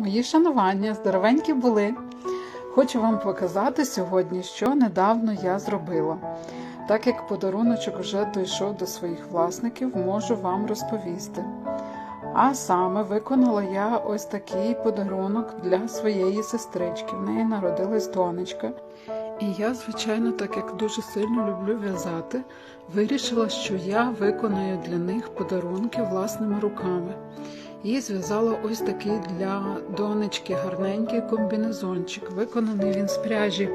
Мої шанування, здоровенькі були. Хочу вам показати сьогодні, що недавно я зробила. Так як подаруночок вже дійшов до своїх власників, можу вам розповісти. А саме виконала я ось такий подарунок для своєї сестрички. В неї народилась донечка. І я, звичайно, так як дуже сильно люблю в'язати, вирішила, що я виконаю для них подарунки власними руками. І зв'язала ось такий для донечки гарненький комбінезончик. Виконаний він з пряжі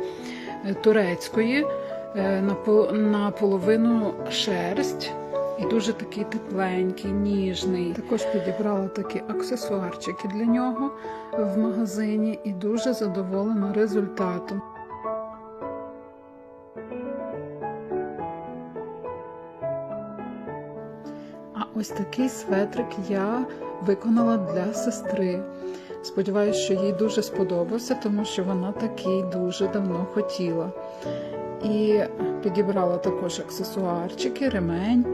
е, турецької, е, напо- наполовину шерсть. І дуже такий тепленький, ніжний. Також підібрала такі аксесуарчики для нього в магазині і дуже задоволена результатом. Ось такий светрик я виконала для сестри. Сподіваюсь, що їй дуже сподобався, тому що вона такий дуже давно хотіла. І підібрала також аксесуарчики, ремень.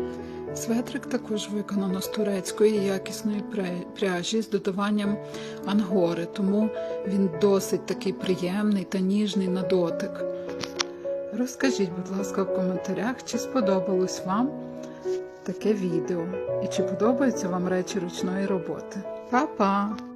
Светрик також виконано з турецької якісної пряжі з додаванням ангори, тому він досить такий приємний та ніжний на дотик. Розкажіть, будь ласка, в коментарях, чи сподобалось вам таке відео і чи подобаються вам речі ручної роботи. Па-па!